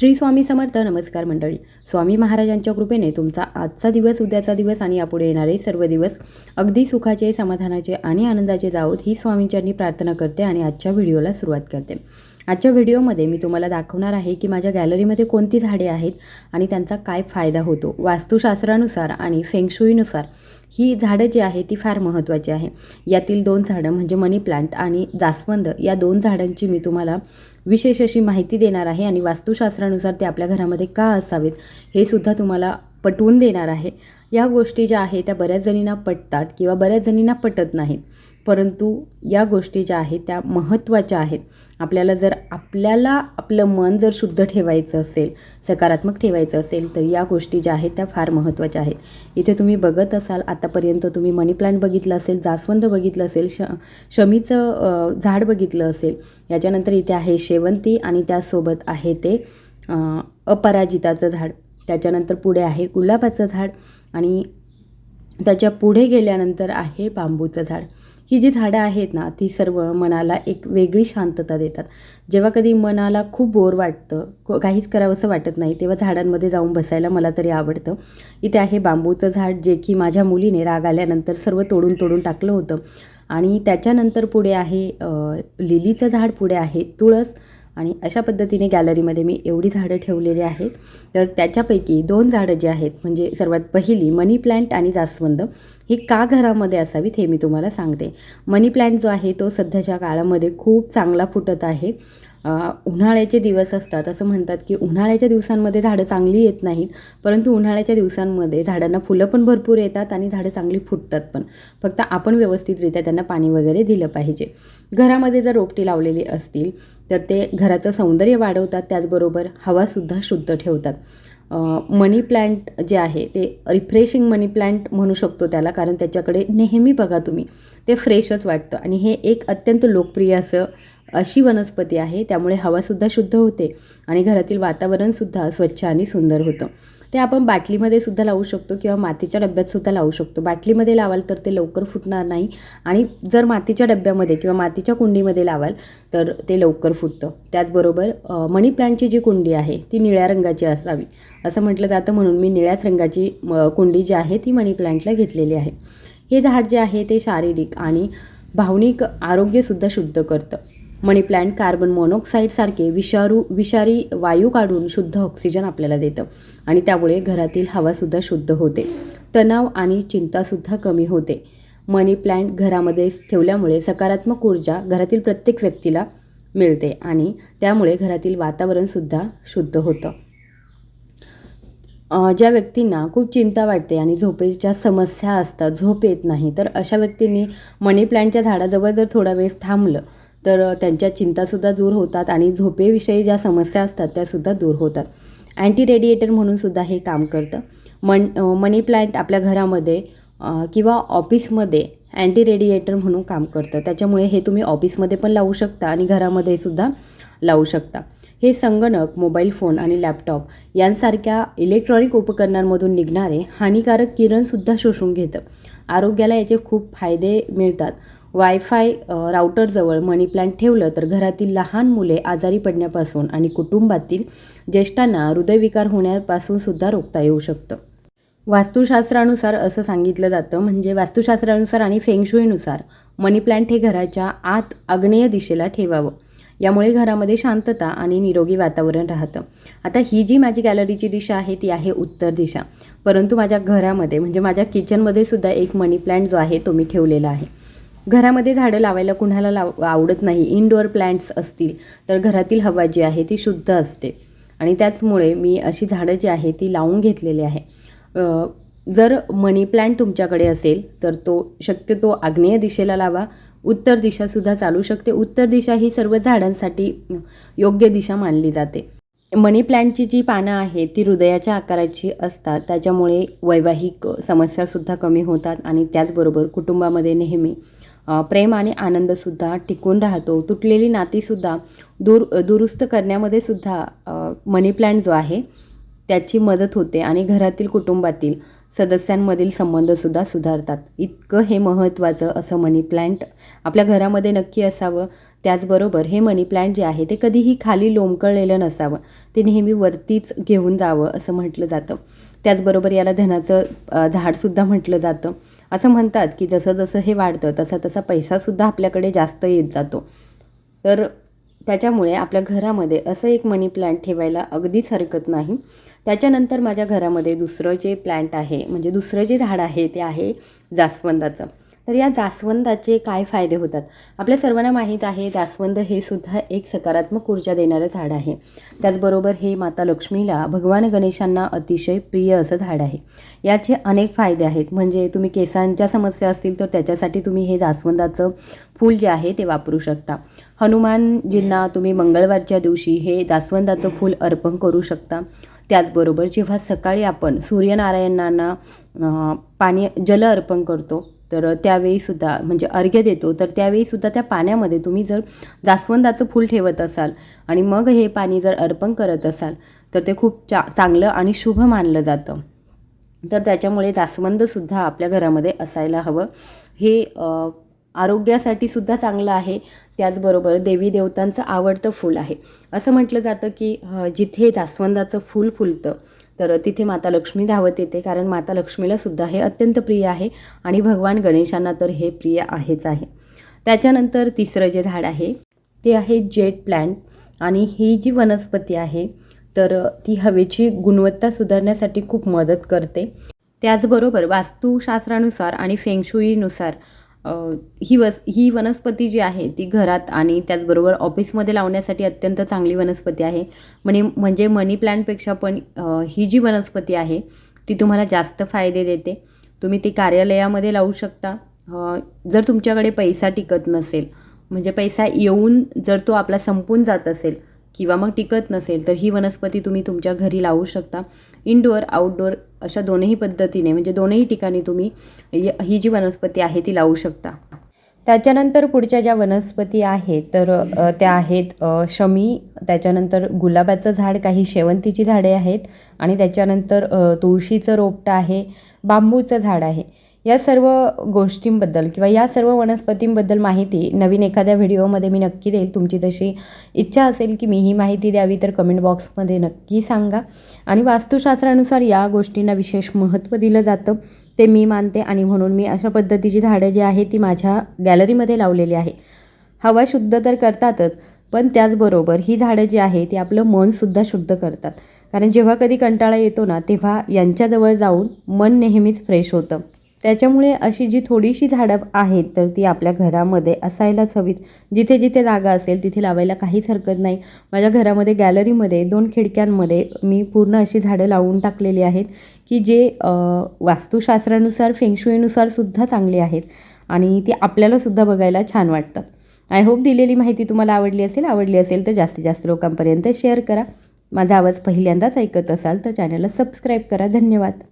श्री स्वामी समर्थ नमस्कार मंडळी. स्वामी महाराजांच्या कृपेने तुमचा आजचा दिवस उद्याचा दिवस आणि यापुढे येणारे सर्व दिवस अगदी सुखाचे समाधानाचे आणि आनंदाचे जावोत ही स्वामींच्यांनी प्रार्थना करते आणि आजच्या व्हिडिओला सुरुवात करते. आजच्या व्हिडिओमध्ये मी तुम्हाला दाखवणार आहे की माझ्या गॅलरीमध्ये कोणती झाडे आहेत आणि त्यांचा काय फायदा होतो. वास्तुशास्त्रानुसार आणि फेंगशुईनुसार ही झाडं जी आहे ती फार महत्त्वाची आहे. यातील दोन झाडं म्हणजे मनी प्लांट आणि जास्वंद या दोन झाडांची मी तुम्हाला विशेष अशी माहिती देणार आहे आणि वास्तुशास्त्रानुसार ते आपल्या घरामध्ये का असावेत हे सुद्धा तुम्हाला पटवून देणार आहे. या गोष्टी ज्या आहेत त्या बऱ्याच जणींना पटतात किंवा बऱ्याच जणींना पटत नाहीत. परंतु या गोष्टी ज्या आहेत त्या महत्त्वाच्या आहेत. आपल्याला जर आपल्याला आपलं मन जर शुद्ध ठेवायचं असेल सकारात्मक ठेवायचं असेल तर या गोष्टी ज्या आहेत त्या फार महत्त्वाच्या आहेत. इथे तुम्ही बघत असाल आतापर्यंत तुम्ही मनी प्लांट बघितलं असेल जास्वंद बघितलं असेल श शमीचं झाड बघितलं असेल याच्यानंतर इथे आहे शेवंती आणि त्यासोबत आहे ते अपराजिताचं झाड. त्याच्यानंतर पुढे आहे गुलाबाचं झाड आणि त्याच्या पुढे गेल्यानंतर आहे बांबूचं झाड. ही जी झाडं आहेत ना ती सर्व मनाला एक वेगळी शांतता देतात. जेव्हा कधी मनाला खूप बोर वाटतं काहीच करावंसं वाटत नाही तेव्हा झाडांमध्ये जाऊन बसायला मला तरी आवडतं. इथे आहे बांबूचं झाड जे की माझ्या मुलीने राग आल्यानंतर सर्व तोडून तोडून टाकलं होतं. आणि त्याच्यानंतर पुढे आहे लिलीचं झाड पुढे आहे तुळस. आणि अशा पद्धतीने गॅलरीमध्ये मी एवढी झाडं ठेवलेली आहेत. तर त्याच्यापैकी दोन झाडं जी आहेत म्हणजे सर्वात पहिली मनी प्लॅन्ट आणि जास्वंद ही का घरामध्ये असावीत हे मी तुम्हाला सांगते. मनी प्लॅन्ट जो आहे तो सध्याच्या काळामध्ये खूप चांगला फुटत आहे. उन्हाळ्याचे दिवस असतात. असं म्हणतात की उन्हाळ्याच्या दिवसांमध्ये झाडं चांगली येत नाहीत परंतु उन्हाळ्याच्या दिवसांमध्ये झाडांना फुलं पण भरपूर येतात आणि झाडं चांगली फुटतात पण. फक्त आपण व्यवस्थितरित्या त्यांना पाणी वगैरे दिलं पाहिजे. घरामध्ये जर रोपटी लावलेली असतील तर ते घराचं सौंदर्य वाढवतात त्याचबरोबर हवासुद्धा शुद्ध ठेवतात. मनी प्लॅन्ट जे आहे ते रिफ्रेशिंग मनी प्लॅन्ट म्हणू शकतो त्याला कारण त्याच्याकडे नेहमी बघा तुम्ही ते फ्रेशच वाटतं. आणि हे एक अत्यंत लोकप्रिय असं अशी वनस्पती आहे त्यामुळे हवासुद्धा शुद्ध होते आणि घरातील वातावरणसुद्धा स्वच्छ आणि सुंदर होतं. ते आपण बाटलीमध्ये सुद्धा लावू शकतो किंवा मातीच्या डब्यातसुद्धा लावू शकतो. बाटलीमध्ये लावाल तर ते लवकर फुटणार नाही आणि जर मातीच्या डब्यामध्ये किंवा मातीच्या कुंडीमध्ये लावाल तर ते लवकर फुटतं. त्याचबरोबर मनी प्लांटची जी कुंडी आहे ती निळ्या रंगाची असावी. असं म्हटलं जातं म्हणून मी निळ्याच रंगाची म, कुंडी जी आहे ती मनी प्लांटला घेतलेली आहे. हे झाड जे आहे ते शारीरिक आणि भावनिक आरोग्यसुद्धा शुद्ध करतं. मनीप्लांट कार्बन मोनॉक्साईडसारखे विषारू विषारी वायू काढून शुद्ध ऑक्सिजन आपल्याला देतं. आणि त्यामुळे घरातील हवासुद्धा शुद्ध होते. तणाव आणि चिंतासुद्धा कमी होते. मनी प्लांट घरामध्ये ठेवल्यामुळे सकारात्मक ऊर्जा घरातील प्रत्येक व्यक्तीला मिळते आणि त्यामुळे घरातील वातावरणसुद्धा शुद्ध होतं. ज्या व्यक्तींना खूप चिंता वाटते आणि झोपेच्या समस्या असतात झोप येत नाही तर अशा व्यक्तींनी मनी प्लांटच्या झाडाजवळ जर थोडा वेळ थांबलं तर त्यांच्या चिंतासुद्धा दूर होतात आणि झोपेविषयी ज्या समस्या असतात त्यासुद्धा दूर होतात. अँटी रेडिएटर म्हणून सुद्धा हे काम करतं. मन मनी प्लांट आपल्या घरामध्ये किंवा ऑफिसमध्ये अँटी रेडिएटर म्हणून काम करतं. त्याच्यामुळे हे तुम्ही ऑफिसमध्ये पण लावू शकता आणि घरामध्ये सुद्धा लावू शकता. हे संगणक मोबाईल फोन आणि लॅपटॉप यांसारख्या इलेक्ट्रॉनिक उपकरणांमधून निघणारे हानिकारक किरणसुद्धा शोषून घेतं. आरोग्याला याचे खूप फायदे मिळतात. वायफाय राऊटरजवळ राउटरजवळ मनी प्लांट ठेवलं तर घरातील लहान मुले आजारी पडण्यापासून आणि कुटुंबातील ज्येष्ठांना हृदयविकार होण्यापासून सुद्धा रोखता येऊ शकतं. वास्तुशास्त्रानुसार असं सांगितलं जातं म्हणजे वास्तुशास्त्रानुसार आणि फेंगशुईनुसार मनी प्लांट हे घराच्या आत आग्नेय दिशेला ठेवावं. यामुळे घरामध्ये शांतता आणि निरोगी वातावरण राहतं. आता ही जी माझी गॅलरीची दिशा आहे ती आहे उत्तर दिशा. परंतु माझ्या घरामध्ये म्हणजे माझ्या किचनमध्ये सुद्धा एक मनी प्लांट जो आहे तो मी ठेवलेला आहे. घरामध्ये झाडं लावायला कुणाला लाव आवडत नाही. इनडोअर प्लॅन्ट्स असतील तर घरातील हवा जी आहे ती शुद्ध असते. आणि त्याचमुळे मी अशी झाडं जी आहे ती लावून घेतलेली आहे. जर मनी प्लॅन्ट तुमच्याकडे असेल तर तो शक्यतो आग्नेय दिशेला लावा. उत्तर दिशासुद्धा चालू शकते. उत्तर दिशा ही सर्व झाडांसाठी योग्य दिशा मानली जाते. मनी प्लॅन्टची जी पानं आहेत ती हृदयाच्या आकाराची असतात. त्याच्यामुळे वैवाहिक समस्यासुद्धा कमी होतात आणि त्याचबरोबर कुटुंबामध्ये नेहमी प्रेम आणि आनंदसुद्धा टिकून राहतो. तुटलेली नातीसुद्धा दूर दुरुस्त करण्यामध्ये सुद्धा मनी प्लांट जो आहे त्याची मदत होते आणि घरातील कुटुंबातील सदस्यांमधील संबंधसुद्धा सुधारतात. इतकं हे महत्त्वाचं असं मनी प्लॅन्ट आपल्या घरामध्ये नक्की असावं. त्याचबरोबर हे मनी प्लॅन्ट जे आहे ते कधीही खाली लोंबकळलेलं नसावं. ते नेहमी वरतीच घेऊन जावं असं म्हटलं जातं. त्याचबरोबर याला धनाचं झाडसुद्धा म्हटलं जातं. असं म्हणतात की जसं जसं हे वाढतं तसा तसा पैसासुद्धा आपल्याकडे जास्त येत जातो. तर त्याच्यामुळे आपल्या घरामध्ये असं एक मनी प्लॅन्ट ठेवायला अगदीच हरकत नाही. त्याच्यानंतर माझ्या घरामध्ये दुसरं जे प्लॅन्ट आहे म्हणजे दुसरं जे झाड आहे ते आहे जास्वंदाचं. तर या जास्वंदाचे काय फायदे होतात? आपल्या सर्वांना माहीत आहे जास्वंद हे सुद्धा एक सकारात्मक ऊर्जा देणारं झाड आहे. त्याचबरोबर हे माता लक्ष्मीला भगवान गणेशांना अतिशय प्रिय असं झाड आहे. याचे अनेक फायदे आहेत. म्हणजे तुम्ही केसांच्या समस्या असतील तर त्याच्यासाठी तुम्ही हे जास्वंदाचं फूल जे आहे ते वापरू शकता. हनुमानजींना तुम्ही मंगळवारच्या दिवशी हे जास्वंदाचं फूल अर्पण करू शकता. त्याचबरोबर जेव्हा सकाळी आपण सूर्यनारायणांना पाणी जल अर्पण करतो तर त्यावेळीसुद्धा म्हणजे अर्घ्य देतो तर त्यावेळीसुद्धा त्या पाण्यामध्ये तुम्ही जर जास्वंदाचं फूल ठेवत असाल आणि मग हे पाणी जर अर्पण करत असाल तर ते खूप चा चांगलं आणि शुभ मानलं जातं. तर त्याच्यामुळे जास्वंदसुद्धा आपल्या घरामध्ये असायला हवं. हे आरोग्यासाठी सुद्धा चांगलं आहे. त्याचबरोबर देवी देवतांचं आवडतं फूल आहे. असं म्हटलं जातं की जिथे जास्वंदाचं फूल फुलतं तर तिथे माता लक्ष्मी धावत येते कारण माता लक्ष्मीला सुद्धा हे अत्यंत प्रिय आहे आणि भगवान गणेशांना तर हे प्रिय आहेच आहे. त्याच्यानंतर तिसरं जे झाड आहे ते आहे जेट प्लॅन्ट आणि ही जी वनस्पती आहे तर ती हवेची गुणवत्ता सुधारण्यासाठी खूप मदत करते. त्याचबरोबर वास्तुशास्त्रानुसार आणि फेंगशुईनुसार ही वस ही वनस्पती जी आहे ती घरात आणि त्याचबरोबर ऑफिसमध्ये लावण्यासाठी अत्यंत चांगली वनस्पती आहे. म्हणे म्हणजे मनी प्लॅन्टपेक्षा पण ही जी वनस्पती आहे ती तुम्हाला जास्त फायदे देते. तुम्ही ती कार्यालयामध्ये लावू शकता. जर तुमच्याकडे पैसा टिकत नसेल म्हणजे पैसा येऊन जर तो आपला संपून जात असेल किंवा मग टिकत नसेल तर ही वनस्पती तुम्ही तुमच्या घरी लावू शकता. इनडोअर आउटडोअर अशा दोनही पद्धतीने म्हणजे दोनही ठिकाणी तुम्ही य- ही जी वनस्पती आहे ती लावू शकता. त्याच्यानंतर पुढच्या ज्या वनस्पती आहेत तर त्या आहेत शमी त्याच्यानंतर गुलाबाचं झाड काही शेवंतीची झाडे आहेत आणि त्याच्यानंतर तुळशीचं रोपटं आहे बांबूचं झाड आहे. या सर्व गोष्टींबद्दल किंवा या सर्व वनस्पतींबद्दल माहिती नवीन एखाद्या व्हिडिओमध्ये मी नक्की देईल. तुमची तशी इच्छा असेल की मी ही माहिती द्यावी तर कमेंट बॉक्समध्ये नक्की सांगा. आणि वास्तुशास्त्रानुसार या गोष्टींना विशेष महत्त्व दिलं जातं ते मी मानते आणि म्हणून मी अशा पद्धतीची झाडं जी आहे ती माझ्या गॅलरीमध्ये लावलेली आहे. हवा शुद्ध तर करतातच पण त्याचबरोबर ही झाडं जी आहे ती आपलं मनसुद्धा शुद्ध करतात. कारण जेव्हा कधी कंटाळा येतो ना तेव्हा यांच्याजवळ जाऊन मन नेहमीच फ्रेश होतं. त्याच्यामुळे अशी जी थोडीशी झाडं आहेत तर ती आपल्या घरामध्ये असायलाच हवीत. जिथे जिथे जागा असेल तिथे लावायला काहीच हरकत नाही. माझ्या घरामध्ये गॅलरीमध्ये दोन खिडक्यांमध्ये मी पूर्ण अशी झाडं लावून टाकलेली आहेत की जे वास्तुशास्त्रानुसार फेंगशुईनुसार सुद्धा चांगली आहेत. आणि ती आपल्यालासुद्धा बघायला छान वाटतं. आय होप दिलेली माहिती तुम्हाला आवडली असेल आवडली असेल तर जास्तीत जास्त लोकांपर्यंत शेअर करा. माझा आवाज पहिल्यांदाच ऐकत असाल तर चॅनलला सबस्क्राईब करा. धन्यवाद.